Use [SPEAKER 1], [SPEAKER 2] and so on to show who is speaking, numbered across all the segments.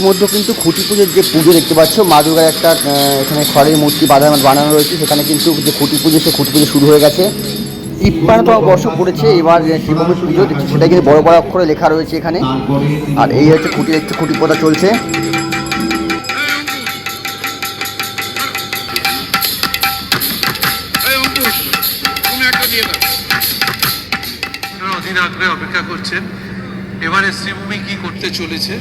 [SPEAKER 1] ইতিমধ্যে কিন্তু খুঁটি পুজোর যে পুজো দেখতে পাচ্ছ মা দুর্গার একটা এখানে খড়ের মূর্তি বাঁধানো বানানো রয়েছে সেখানে কিন্তু যে খুঁটি পুজো সে খুঁটি পুজো শুরু হয়ে গেছে। তিপ্পান্নতম বর্ষ পড়েছে এবার শিবভূমির পুজো দেখছি সেটা কিন্তু বড় বড় অক্ষরে লেখা রয়েছে এখানে। আর এই হচ্ছে খুঁটি দেখতে খুঁটি পোতা চলছে।
[SPEAKER 2] অধীর আগ্রহে অপেক্ষা করছেন। এবারে শ্রীভূমি কি করতে চলেছে?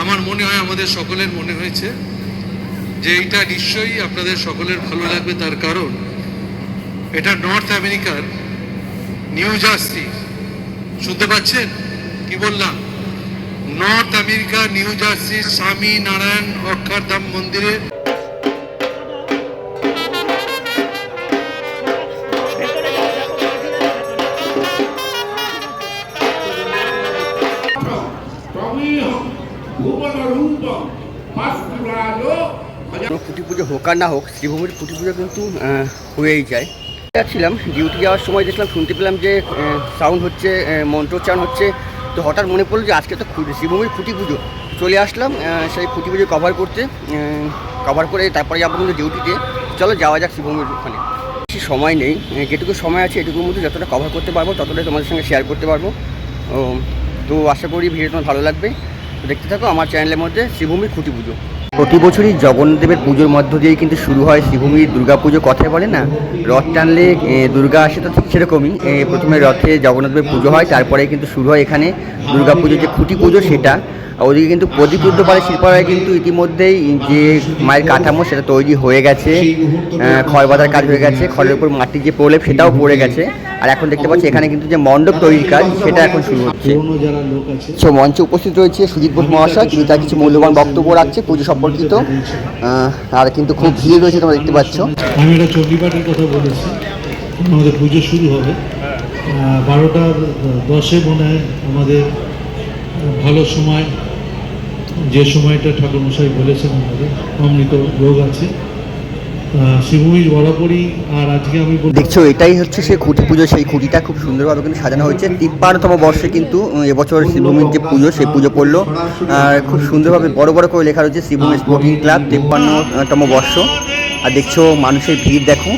[SPEAKER 2] আমার মনে হয়, আমাদের সকলের মনে হয়েছে যে এইটা নিশ্চয়ই আপনাদের সকলের ভালো লাগবে। তার কারণ, এটা নর্থ আমেরিকার নিউ জার্সি শুনতে পাচ্ছেন? কি বললাম? নর্থ আমেরিকা নিউ জার্সি স্বামী নারায়ণ অক্ষরধাম মন্দিরে
[SPEAKER 1] হোক আর না হোক, শ্রীভূমির পুঁটি পুজো কিন্তু হয়েই যায়। যাচ্ছিলাম ডিউটি যাওয়ার সময় দেখলাম, শুনতে পেলাম যে সাউন্ড হচ্ছে মন্ত্রোচ্চারণ হচ্ছে। তো হঠাৎ মনে পড়ল যে, আজকে তো শ্রীভূমির খুঁটি পুজো চলে আসলাম সেই খুঁটি পুজো কভার করতে কভার করে তারপরে যাব কিন্তু ডিউটিতে চলো, যাওয়া যাক শ্রীভূমির ওখানে। বেশি সময় নেই যেটুকু সময় আছে এটুকুর মধ্যে যতটা কভার করতে পারব, ততটাই তোমাদের সঙ্গে শেয়ার করতে পারব। তো আশা করি ভিডিও তোমার ভালো লাগবে। দেখতে থাকো, আমার চ্যানেলের মধ্যে শ্রীভূমির খুঁটি পুজো প্রতি বছরই জগন্নাথদেবের পুজোর মধ্য দিয়েই কিন্তু শুরু হয় শ্রীভূমির দুর্গা পুজো কথায় বলে না, রথ টানলে দুর্গা আসে তো ঠিক সেরকমই। প্রথমে রথে জগন্নাথদেবের পুজো হয় তারপরে কিন্তু শুরু হয় এখানে দুর্গা পুজোর যে খুঁটি পুজো সেটা। ওদিকে কিন্তু প্রদীপ উদ্যোপাড়ে শিল্পালয়ে কিন্তু ইতিমধ্যেই যে মায়ের কাঠামো সেটা তৈরি হয়ে গেছে। খড় বাঁধার কাজ হয়ে গেছে, খড়ের উপর মাটির যে প্রলেপ সেটাও পড়ে গেছে। আর এখন দেখতে পাচ্ছি এখানে কিন্তু যে মণ্ডপ তৈরির কাজ, সেটা এখন শুরু হচ্ছে। সো মঞ্চে উপস্থিত রয়েছে সুজিত বোস মহাশয়, তিনি তার কিছু মূল্যবান বক্তব্য রাখছে পুজো সম্পর্কিত। আর কিন্তু খুব ভিড় রয়েছে তোমরা দেখতে পাচ্ছ।
[SPEAKER 3] আমি কথা বলেছি। আমাদের পুজো শুরু হবে। বারোটা দশে মনে হয় আমাদের ভালো সময়, যে সময়টা ঠাকুরমশাই বলেছেন আমাদের, অমৃত রোগ আছে। শিবভূমির বরাবরই আর আজকে আমি
[SPEAKER 1] দেখছ এটাই হচ্ছে সেই খুঁটি পুজো সেই খুঁটিটা খুব সুন্দরভাবে কিন্তু সাজানো হয়েছে। তিপ্পান্নতম বর্ষে কিন্তু এবছর শ্রীভূমির যে পুজো সেই পুজো পড়ল। আর খুব সুন্দরভাবে বড় বড় করে লেখা রয়েছে শ্রীভূমি স্পোর্টিং ক্লাব তিপ্পান্নতম বর্ষ। আর দেখছ মানুষের ভিড় দেখো।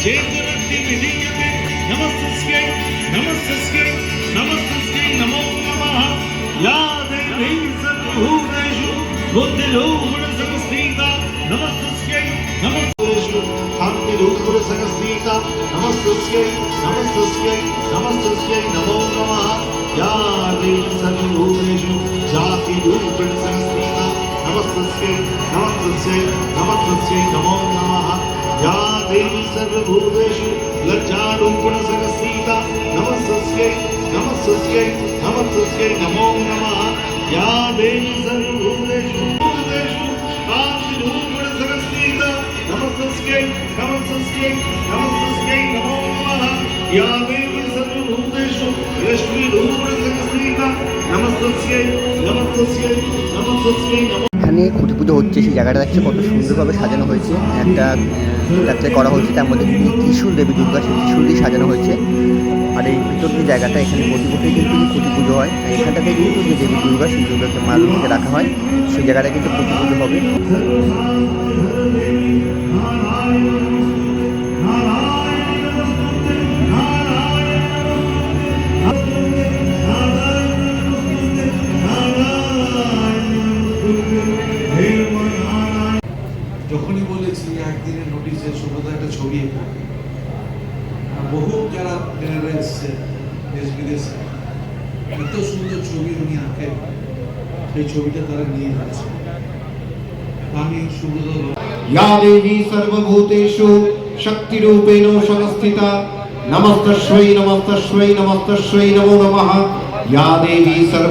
[SPEAKER 3] सृष्ट्यै नमस्तुष्यै नमस्तुष्यै नमो नमः। या देवी सर्वभूतेषु जाति रूपेण संस्थिता नमस्तुष्यै नमस्तुष्यै नमस्तुष्यै नमो नमः। या देवी सर्वभूतेषु लज्जारूपेण संस्थिता नमस्तुष्यै नमस्तुष्यै नमस्तुष्यै नमो नमः। या देवी सर्वभूतेषु भूतेषु कान्तिरूपेण संस्थिता नमस्तुष्यै नमस्तुष्यै नमः
[SPEAKER 1] এখানে খুঁটি পুজো হচ্ছে, সেই জায়গাটা দেখছে কত সুন্দরভাবে সাজানো হয়েছে। একটা যাত্রা করা হয়েছে, তার মধ্যে ত্রিশুল দেবী দুর্গা, সেই ত্রিশুল দিয়ে সাজানো হয়েছে। আর এই ভিতর যে জায়গাটা, এখানে প্রতি বছর কিন্তু খুঁটি পুজো হয়। এখানটাতে কিন্তু যে দেবী দুর্গা, সেই দুর্গাকে মা রাখা হয়, সেই জায়গাটা কিন্তু খুঁটি পুজো হবে।
[SPEAKER 4] দেশ বিদেশ। এত সুন্দর ছবি উনি আঁকেন, সেই ছবিটা তারা নিয়ে যাচ্ছে। আমি
[SPEAKER 5] সুবোধ নমস্তস্বৈ নমস্তস্বৈ নমস্তস্বৈ নমো নমঃ। দেবী সর্ব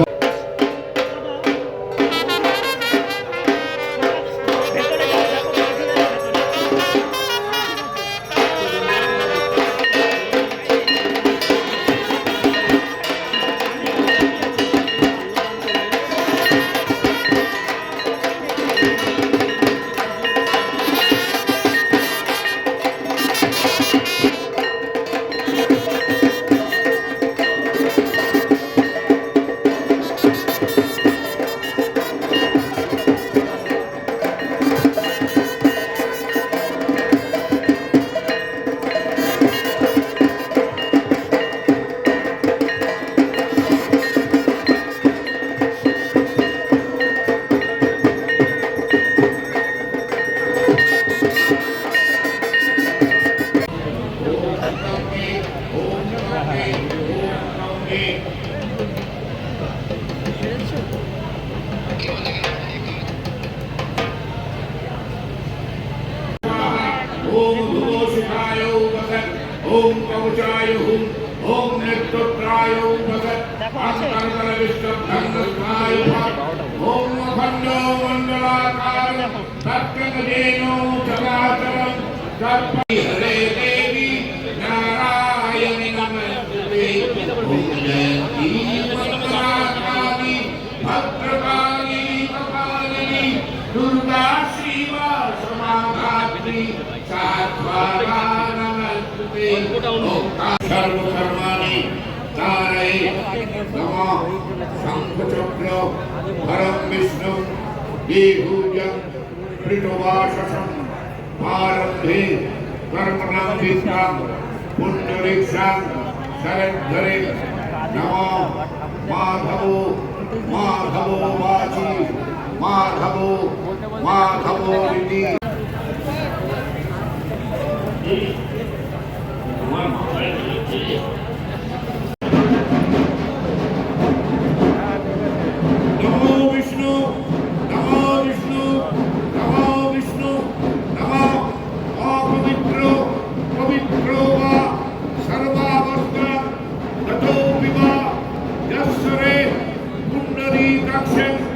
[SPEAKER 5] మండలాకారం શંખચક્ર હરમ વિષ્ણુ દેહુજ પ્રિટોવાસમ ભારંભે કર્મણામ વિષ્ણામ પુંડરીક્ષામ શરદ્ધરે નમો માધવો માધવો વાચી માધવો માધવો રીતિ instructions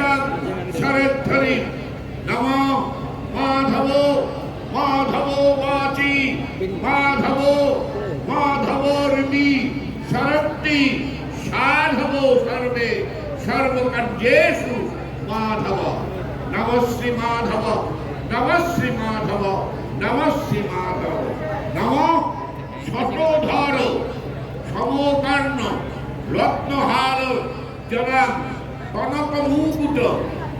[SPEAKER 5] ঋষার সারের ধরি। নম মাধব মাধব বাচি, মাধব মাধব ঋণি শরণি সাধব সর্বে, সর্বকার্যেষু মাধব। নমশ্রী মাধব নমশ্রী মাধব নমশ্রী মাধব। নম শতধর, সমকর্ণ, রত্নহার জনাম কনকমুকুট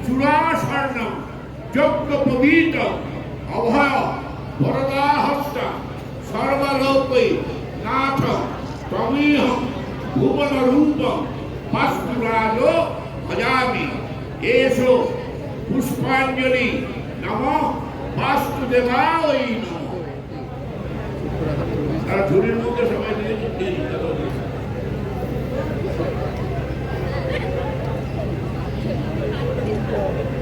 [SPEAKER 5] চূড়াস্বর্ণ যজ্ঞপবীত অভয় বরদাহস্ত সর্বলোকে নাথ তমীহ ভুবন রূপম পাস্তুরাজ ভজামি এসো পুষ্পাঞ্জলি নম বাস্তুদেবায় নম তারা ঝুড়ির মধ্যে সবাই নিজে
[SPEAKER 2] people.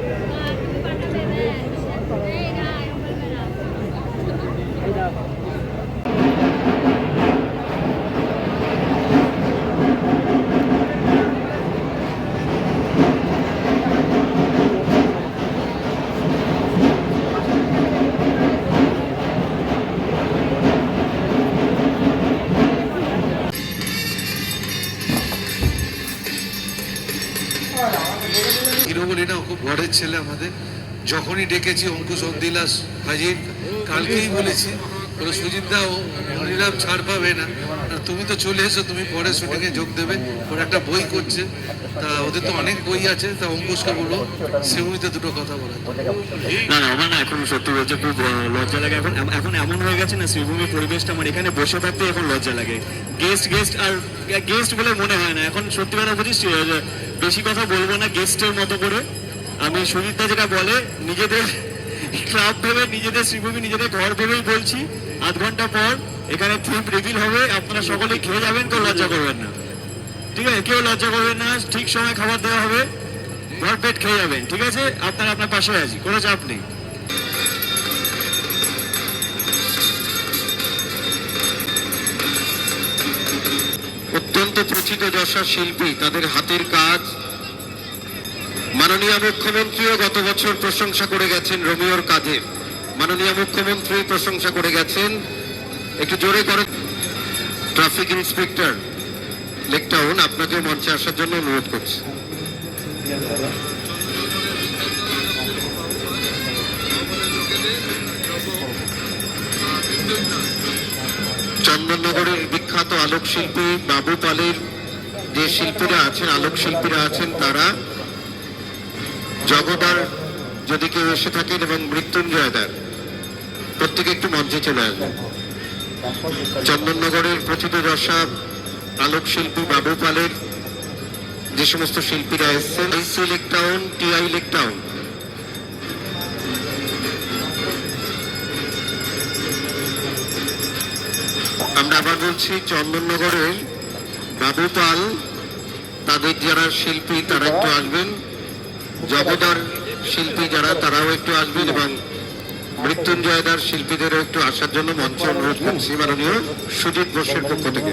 [SPEAKER 2] বলি না খুব ঘরের ছেলে আমাদের। যখনই ডেকেছি অঙ্কুশ অন্দিলাস হাজির কালকেই বলেছি বলে সুজিত ও হরিরাম ছাড় পাবে না। তুমি তো চলে এসো তুমি পরে শুটিংয়ে যোগ দেবে। ওর একটা বই করছে তা ওদের তো অনেক বই আছে তা অঙ্কুশকে বলো সেগুলিতে দুটো কথা বলে
[SPEAKER 6] না না আমার না এখন সত্যি বলছে খুব লজ্জা লাগে। এখন এখন এমন হয়ে গেছে না শ্রীভূমির পরিবেশটা আমার এখানে বসে থাকতে এখন লজ্জা লাগে। গেস্ট গেস্ট আর গেস্ট বলে মনে হয় না। এখন সত্যি কথা বলছিস আহ, বেশি কথা বলব না গেস্টের মতো করে। আমি সুজিতদা যেটা বলে, নিজেদের ক্লাব ভেবে, নিজেদের শ্রীভূমি, নিজেদের ঘর ভেবেই বলছি। আধ ঘণ্টা পর এখানে থিম রিভিল হবে, আপনারা সকলে খেয়ে যাবেন, কেউ লজ্জা করবেন না। ঠিক আছে? কেউ লজ্জা করবেন না, ঠিক সময় খাবার দেওয়া হবে। ঘর পেট খেয়ে যাবেন, ঠিক আছে? আপনারা আপনার পাশে আছি, কোনো চাপ নেই।
[SPEAKER 7] অত্যন্ত প্রচিত যশা শিল্পী, তাদের হাতের কাজ। মাননীয় মুখ্যমন্ত্রীও গত বছর প্রশংসা করে গেছেন রোমিওর কাজের মাননীয় মুখ্যমন্ত্রী প্রশংসা করে গেছেন। একটু জোরে করে। ট্রাফিক ইন্সপেক্টর লেকটাউন আপনাকে মঞ্চে আসার জন্য অনুরোধ করছি। চন্দননগরের বিখ্যাত আলোকশিল্পী বাবু পালের যে শিল্পীরা আছেন আলোক শিল্পীরা আছেন তারা জগদার যদি কেউ এসে থাকেন এবং মৃত্যুঞ্জয়দার প্রত্যেকে একটু মঞ্চে চলে আসবেন। চন্দননগরের প্রচিত দশা আলোক শিল্পী বাবু পালের যে সমস্ত শিল্পীরা এসছেন SC Lake Town TI Lake Town. আমরা আবার বলছি। চন্দননগরের বাবু পাল তাদের যারা শিল্পী, তারা একটু আসবেন। জগদার শিল্পী যারা, তারাও একটু আসবেন এবং মৃত্যুঞ্জয়দার শিল্পীদেরও একটু আসার জন্য মঞ্চে অনুরোধ করছি মাননীয় সুজিত বোসের পক্ষ থেকে।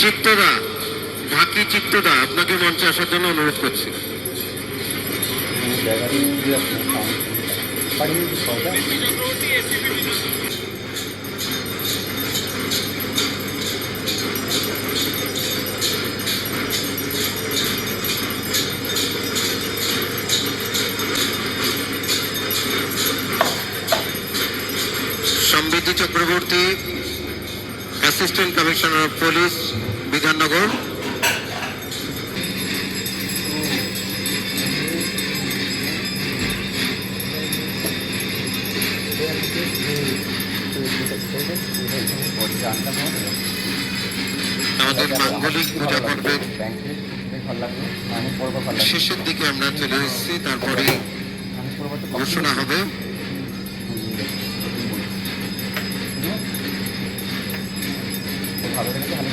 [SPEAKER 7] চিত্তদা ঢাকি চিত্তদা আপনাকে মঞ্চে আসার জন্য অনুরোধ করছি। Samriddhi Chakraborty assistant commissioner of police Bidhannagar. আমাদের মাঙ্গলিক পূজা পর্বের শেষের দিকে আমরা চলে এসেছি তারপরে ঘোষণা হবে।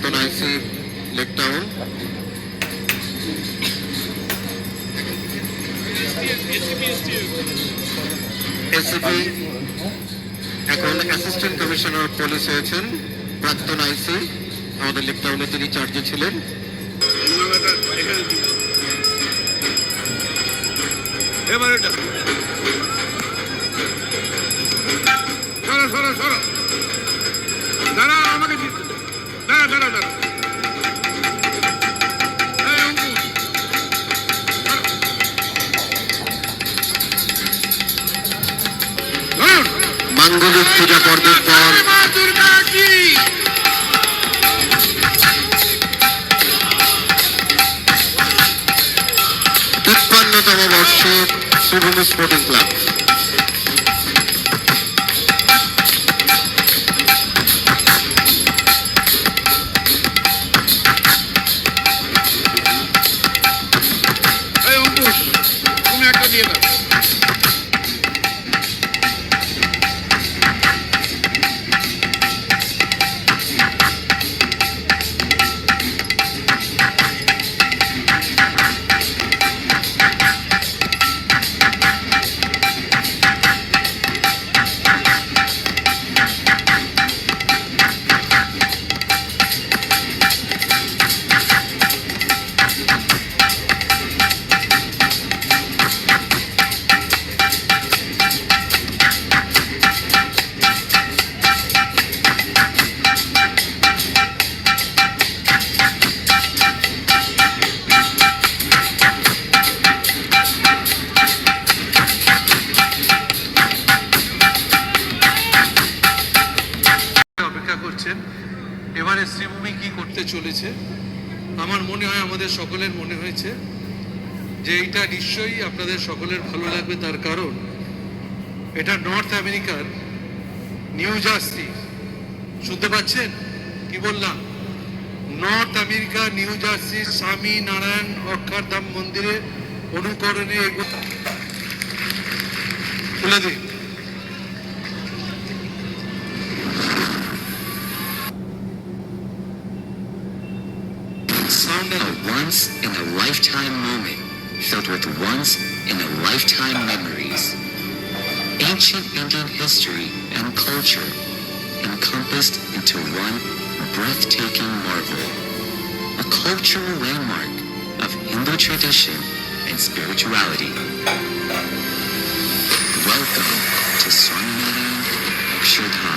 [SPEAKER 7] প্রাক্তন আইসি লেকটাউন এসিপি এখন অ্যাসিস্ট্যান্ট কমিশনার পুলিশ হয়েছেন, প্রাক্তন আইসি আমাদের লেকটাউনে তিনি চার্জে ছিলেন।
[SPEAKER 5] এবারে সরো সরো সরো। দাঁড়া দাঁড়া।
[SPEAKER 7] মাঙ্গলিক পূজা পর্বের পর তিপ্পান্নতম বর্ষে শ্রীভূমি স্পোর্টিং ক্লাব
[SPEAKER 2] চলেছে। আমার মনে হয়, আমাদের সকলের মনে হয়েছে যে এইটা নিশ্চয়ই আপনাদের সকলের ভালো লাগবে। তার কারণ, এটা নর্থ আমেরিকার নিউ জার্সি শুনতে পাচ্ছেন? কি বললাম? নর্থ আমেরিকা নিউ জার্সি স্বামী নারায়ণ অক্ষরধাম মন্দিরে অনুকরণে খুলে দিন।
[SPEAKER 8] A once in a lifetime moment filled with once in a lifetime memories. Ancient Indian history and culture encompassed into one breathtaking marvel. A cultural landmark of Hindu tradition and spirituality. Welcome to Swaminarayan Akshardham.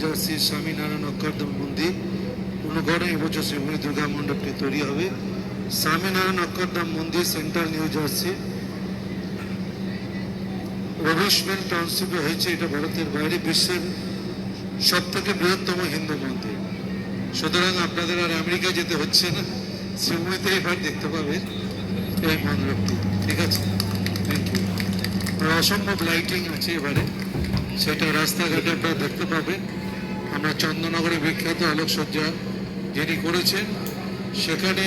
[SPEAKER 2] জার্সির স্বামীনারায়ণ অক্ষরধাম মন্দির অনুগড়ে এবছর শ্রীমণি দুর্গা মণ্ডপটি তৈরি হবে। স্বামীনারায়ণ অক্ষরধাম মন্দির central New Jersey. রবিশমেন্ট টাউনশিপে হয়েছে এটা ভারতের বাইরে বিশ্বের সব থেকে বৃহত্তম হিন্দু মন্দির। সুতরাং আপনাদের আর আমেরিকা যেতে হচ্ছে না শ্রীমণিতে এবার দেখতে পাবেন এই মণ্ডপটি। ঠিক আছে? ইউ অসম্ভব লাইটিং আছে এবারে। সেটা রাস্তাঘাটে আপনারা দেখতে পাবেন। আমরা চন্দননগরে বিখ্যাত আলোকসজ্জা যিনি করেছেন, সেখানে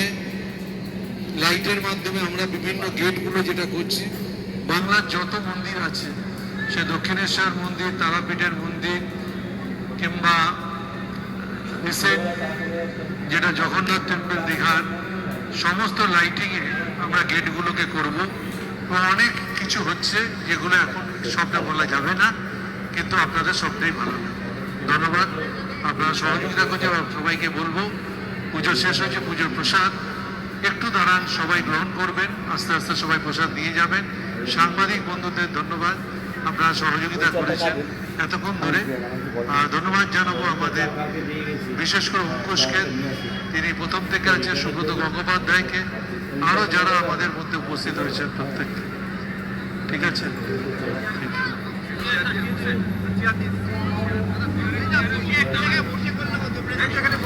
[SPEAKER 2] লাইটের মাধ্যমে আমরা বিভিন্ন গেটগুলো যেটা করছি। বাংলার যত মন্দির আছে, সে দক্ষিণেশ্বর মন্দির, তারাপীঠের মন্দির, কিংবা যেটা জগন্নাথ টেম্পল দীঘার, সমস্ত লাইটিংয়ে আমরা গেটগুলোকে করব। অনেক কিছু হচ্ছে যেগুলো এখন সবটা বলা যাবে না, কিন্তু আপনাদের সবটাই ভালো ধন্যবাদ। আপনারা সহযোগিতা করছে এবং সবাইকে বলব, পুজো শেষ হয়েছে, পুজোর প্রসাদ। একটু দাঁড়ান, সবাই গ্রহণ করবেন, আস্তে আস্তে সবাই প্রসাদ নিয়ে যাবেন। সাংবাদিক বন্ধুদের ধন্যবাদ আপনারা সহযোগিতা করেছেন এতক্ষণ ধরে। আর ধন্যবাদ জানাব আমাদের, বিশেষ করে অঙ্কুশকে। তিনি প্রথম থেকে আছে সুব্রত গঙ্গোপাধ্যায়কে। আরও যারা আমাদের মধ্যে উপস্থিত হয়েছেন প্রত্যেককে। ঠিক আছে?
[SPEAKER 5] সেখানে